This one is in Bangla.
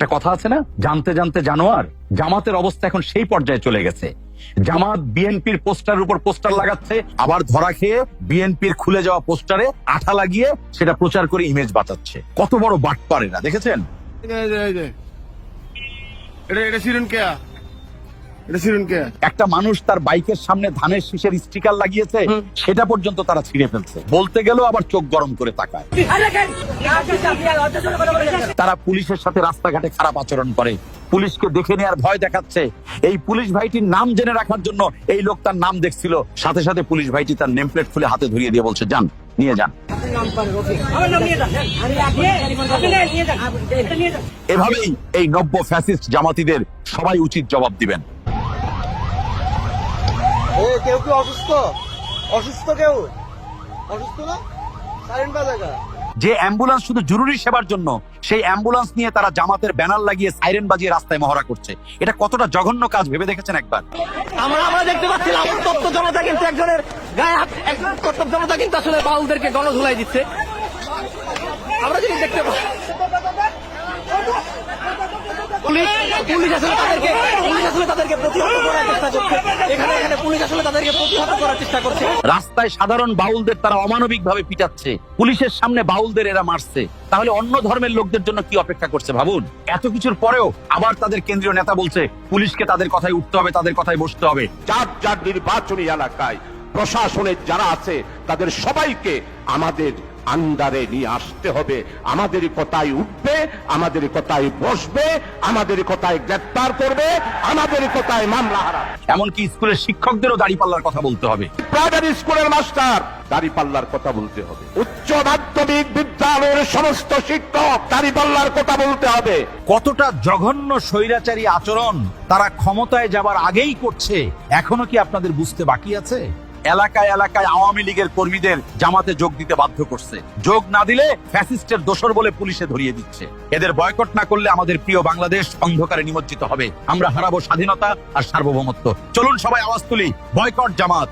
একটা কথা আছে না? জানতে জানতে জানোয়ার, জামাতের অবস্থা এখন সেই পর্যায়ে চলে গেছে। জামাত বিএনপির পোস্টারের উপর পোস্টার লাগাচ্ছে, আবার ধরা খেয়ে বিএনপির খুলে যাওয়া পোস্টারে আঠা লাগিয়ে সেটা প্রচার করে ইমেজ বাঁচাচ্ছে। কত বড় বাট পারে না দেখেছেন। এটা এটা কেয়া একটা মানুষ তার বাইকের সামনে ধানের শীষের স্টিকার লাগিয়েছে সেটা পর্যন্ত তারা ছিঁড়ে ফেলছে। বলতে গেলেও আবার চোখ গরম করে তাকায়। তারা পুলিশের সাথে রাস্তাঘাটে খারাপ আচরণ করে। পুলিশকে দেখে নেওয়ার ভয় দেখাচ্ছে। এই পুলিশ ভাইটির নাম জেনে রাখার জন্য এই লোক তার নাম দেখছিল। সাথে সাথে পুলিশ ভাইটি তার নেম প্লেট খুলে হাতে ধরিয়ে দিয়ে বলছে যান নিয়ে যান। এভাবেই এই নব্য ফ্যাসিস্ট জামাতিদের সবাই উচিত জবাব দিবেন। কেউ কি অসুস্থ? অসুস্থ কেউ? অসুস্থ না? সাইলেন্ট বাজাগা। যে অ্যাম্বুলেন্স শুধু জরুরি সেবার জন্য সেই অ্যাম্বুলেন্স নিয়ে তারা জামাতের ব্যানার লাগিয়ে সাইরেন বাজিয়ে রাস্তায় মহড়া করছে। এটা কতটা জঘন্য কাজ ভেবে দেখেছেন একবার? আমরা আমরা দেখতে পাচ্ছিলাম তত্ত্ব জনতা কিন্তু একজনের গায়ে হাত একজন তত্ত্ব জনতা কিন্তু আসলে বাউলদেরকে গণধুলাই দিচ্ছে। আমরা যদি দেখতে পাই পুলিশ পুলিশ আসলে তাদেরকে পুলিশ আসলে তাদেরকে প্রতিহত করার চেষ্টা করছে। এখানে এখানে পুলিশ আসলে তাদেরকে প্রতিহত করার চেষ্টা করছে। রাস্তায় সাধারণ বাউলদের তারা অমানবিক ভাবে পিটাচ্ছে। পুলিশের সামনে বাউলদের এরা মারছে। তাহলে অন্য ধর্মের লোকদের জন্য কি অপেক্ষা করছে ভাবুন? এত কিছুর পরেও আবার তাদের কেন্দ্রীয় নেতা বলছে পুলিশকে তাদের কথায় উঠতে হবে তাদের কথায় বসতে হবে। যার যার নির্বাচনী এলাকায় প্রশাসনের যারা আছে তাদের সবাইকে আমাদের আন্ডারে নিয়ে আসতে হবে। আমাদের কথায় উঠবে আমাদের কথায় বসবে আমাদের কথায় গ্রেপ্তার করবে আমাদের কথায় মামলা এমনকি স্কুলের শিক্ষকদেরও দাঁড়িপাল্লার কথা বলতে হবে। প্রাইমারি স্কুলের মাস্টার দাড়িপাল্লার কথা বলতে হবে। উচ্চ মাধ্যমিক বিদ্যালয়ের সমস্ত শিক্ষক দাড়িপাল্লার কথা বলতে হবে। কতটা জঘন্য স্বৈরাচারী আচরণ তারা ক্ষমতায় যাবার আগেই করছে এখনও কি আপনাদের বুঝতে বাকি আছে? এলাকায় এলাকায় আওয়ামী লীগের কর্মীদের জামাতে যোগ দিতে বাধ্য করছে। যোগ না দিলে ফ্যাসিস্টের দোষর বলে পুলিশে ধরিয়ে দিচ্ছে। এদের বয়কট না করলে আমাদের প্রিয় বাংলাদেশ অন্ধকারে নিমজ্জিত হবে। আমরা হারাবো স্বাধীনতা আর সার্বভৌমত্ব। চলুন সবাই আওয়াজ তুলি, বয়কট জামাত।